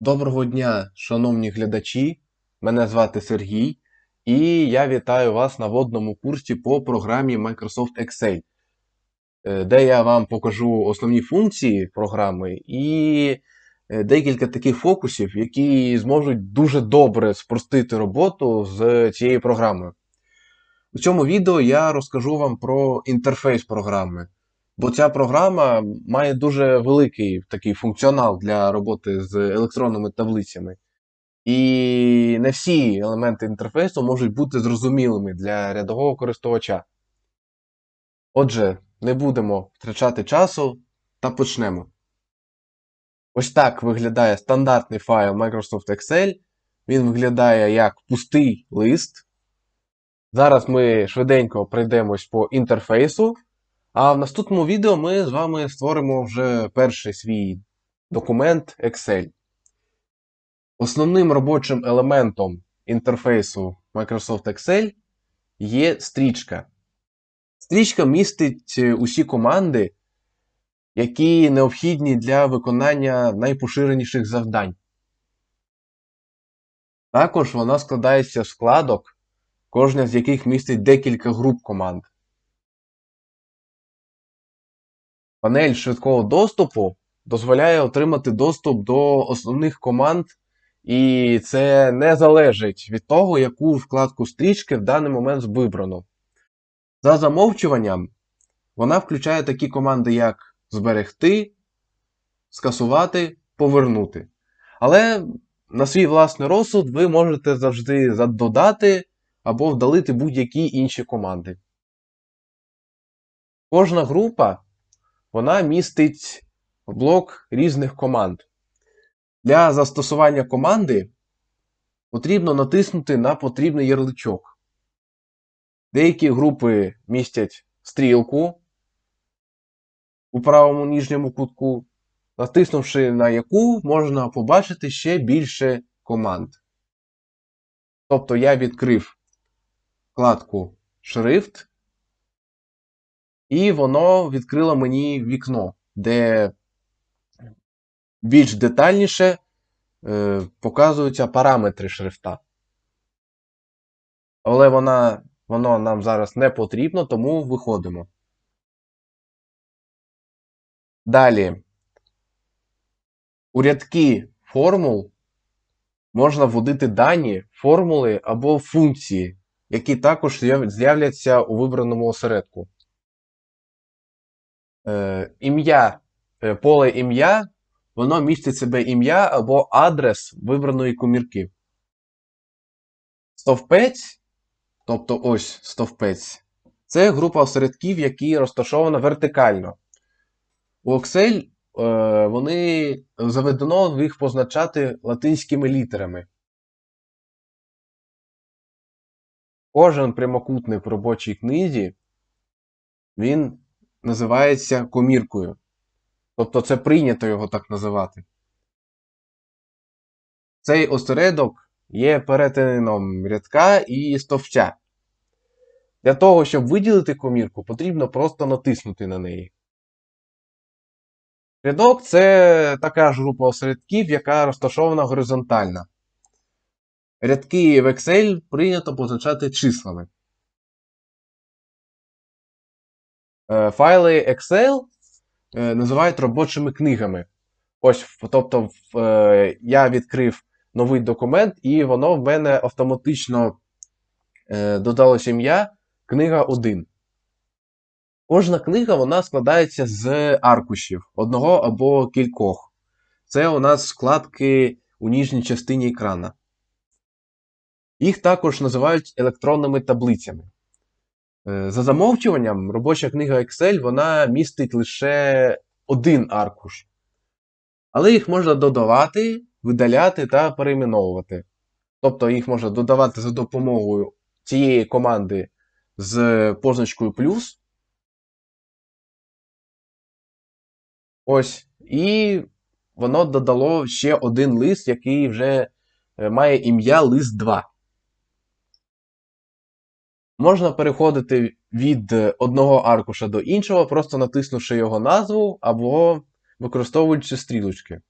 Доброго дня, шановні глядачі! Мене звати Сергій, і я вітаю вас на водному курсі по програмі Microsoft Excel, е, де я вам покажу основні функції програми і е, декілька таких фокусів, які зможуть дуже добре спростити роботу з цією програмою. У цьому відео я розкажу вам про інтерфейс програми. Бо ця програма має дуже великий такий функціонал для роботи з електронними таблицями. І не всі елементи інтерфейсу можуть бути зрозумілими для рядового користувача. Отже, не будемо втрачати часу та почнемо. Ось так виглядає стандартний файл Microsoft Excel. Він виглядає як пустий лист. Зараз ми швиденько пройдемось по інтерфейсу. А в наступному відео ми з вами створимо вже перший свій документ Excel. Основним робочим елементом інтерфейсу Microsoft Excel є стрічка. Стрічка містить е, усі команди, які необхідні для виконання найпоширеніших завдань. Також вона складається з складок, кожна з яких містить декілька груп команд. Панель швидкого доступу дозволяє отримати доступ до основних команд, і це не залежить від того, яку вкладку стрічки в даний момент вибрано. За замовчуванням, вона включає такі команди, як зберегти, скасувати, повернути. Але на свій власний розсуд ви можете завжди додати або вдалити будь-які інші команди. Кожна група вона містить блок різних команд. Для застосування команди потрібно натиснути на потрібний ярличок. Деякі групи містять стрілку у правому нижньому кутку, натиснувши на яку можна побачити ще більше команд. Тобто я відкрив вкладку Шрифт, і воно відкрило мені вікно, де більш детальніше е, показуються параметри шрифта. Але вона, воно нам зараз не потрібно, тому виходимо. Далі. У рядки формул можна вводити дані, формули або функції, які також з'являться у вибраному осередку. Е, ім'я, е, поле ім'я, воно містить себе ім'я або адрес вибраної комірки. Стовпець, тобто ось стовпець, це група осередків, які розташована вертикально. У Excel е, вони заведено їх позначати латинськими літерами. Кожен прямокутник в робочій книзі, він називається коміркою. Тобто це прийнято його так називати. Цей осередок є перетином рядка і стовпця. Для того, щоб виділити комірку, потрібно просто натиснути на неї. Рядок це така ж група осередків, яка розташована горизонтально. Рядки в Excel прийнято позначати числами. Файли Excel е, називають робочими книгами. Ось, тобто, е, я відкрив новий документ, і воно в мене автоматично додалося ім'я книга 1. Кожна книга вона складається з аркушів одного або кількох. Це у нас складки у ніжній частині екрана. Їх також називають електронними таблицями. Е, за замовчуванням, робоча книга Excel вона містить лише один аркуш. Але їх можна додавати, видаляти та перейменовувати. Тобто їх можна додавати за допомогою цієї команди з позначкою плюс. Ось. І воно додало ще один лист, який вже е, має ім'я лист 2. Можна переходити від одного аркуша до іншого, просто натиснувши його назву або використовуючи стрілочки.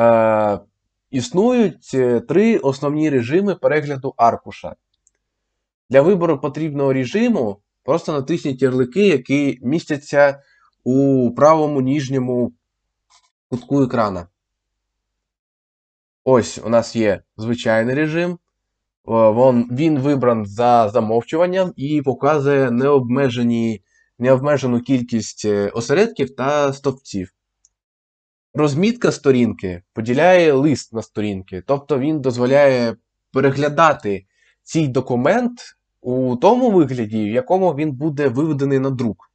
Е, існують е, три основні режими перегляду аркуша. Для вибору потрібного режиму просто натисніть ярлики, які містяться у правому нижньому кутку екрана. Ось у нас є звичайний режим. Вон, він вибран за замовчуванням і показує необмежені, необмежену кількість е, осередків та стовпців. Розмітка сторінки поділяє лист на сторінки, тобто він дозволяє переглядати цей документ у тому вигляді, в якому він буде виведений на друк.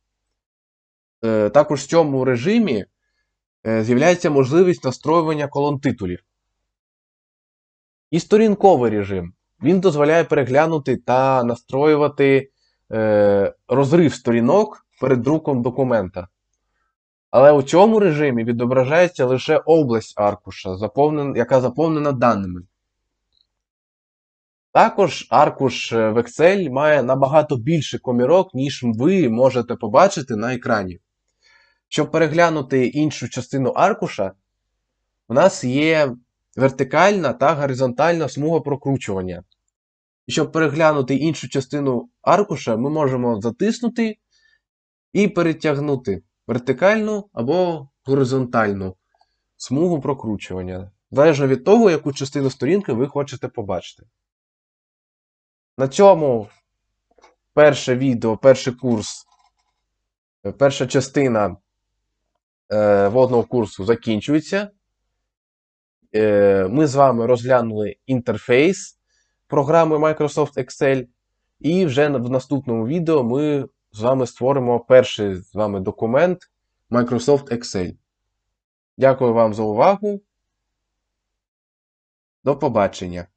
Е, Також в цьому режимі е, з'являється можливість настроювання колон титулів. І сторінковий режим. Він дозволяє переглянути та настроювати е, розрив сторінок перед друком документа. Але у цьому режимі відображається лише область аркуша, заповнен, яка заповнена даними. Також аркуш е, в Excel має набагато більше комірок, ніж ви можете побачити на екрані. Щоб переглянути іншу частину аркуша, у нас є вертикальна та горизонтальна смуга прокручування. І щоб переглянути іншу частину аркуша, ми можемо затиснути і перетягнути вертикальну або горизонтальну смугу прокручування. Залежно від того, яку частину сторінки ви хочете побачити. На цьому перше відео, перший курс, перша частина е, водного курсу закінчується. Е, ми з вами розглянули інтерфейс програми Microsoft Excel. І вже в наступному відео ми з вами створимо перший з вами документ Microsoft Excel. Дякую вам за увагу. До побачення!